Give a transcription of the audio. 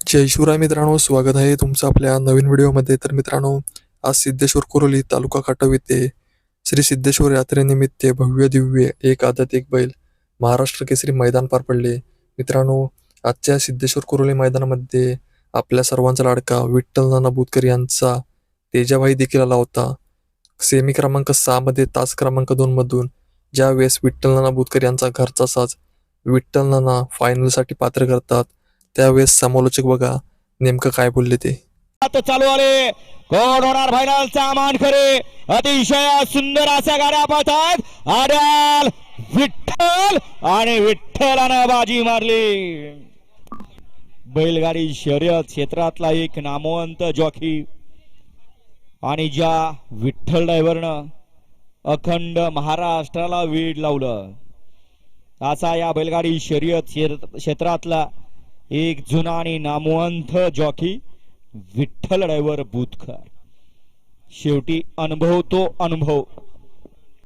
जय शिवराय मित्रांनो स्वागत आहे तुमचं आपल्या नवीन व्हिडिओमध्ये. तर मित्रांनो आज सिद्धेश्वर कुरोली तालुका काटव येथे श्री सिद्धेश्वर यात्रेनिमित्त भव्य दिव्य एक आदत एक बैल महाराष्ट्र केसरी मैदान पार पडले. मित्रांनो आजच्या सिद्धेश्वर कुरोली मैदानामध्ये आपल्या सर्वांचा लाडका विठ्ठल नाना बुतकर यांचा तेजाभाई देखील आला होता. सेमी क्रमांक सहामध्ये तास क्रमांक दोनमधून ज्यावेळेस विठ्ठल नाना बुतकर यांचा घरचा साज विठ्ठल नाना फायनलसाठी पात्र करतात त्यावेळेस समालोचक बघा नेमकं काय बोलले ते. आता चालू आले. कोण होणार फायनलचा मानकरी? अतिशय सुंदर अशा गाड्या पाहतात. आड्याल विठ्ठल आणि विठ्ठलानं बाजी मारली. बैलगाडी शर्यत क्षेत्रातला एक नामवंत जॉकी. आणि ज्या विठ्ठल ड्रायव्हरनं अखंड महाराष्ट्राला वीड लावलं. असा या बैलगाडी शर्यत क्षेत्र- क्षेत्रातला एक जुना आणि नामवंत जॉकी विठ्ठल ड्रायव्हर बुधकर. शेवटी अनुभव तो अनुभव.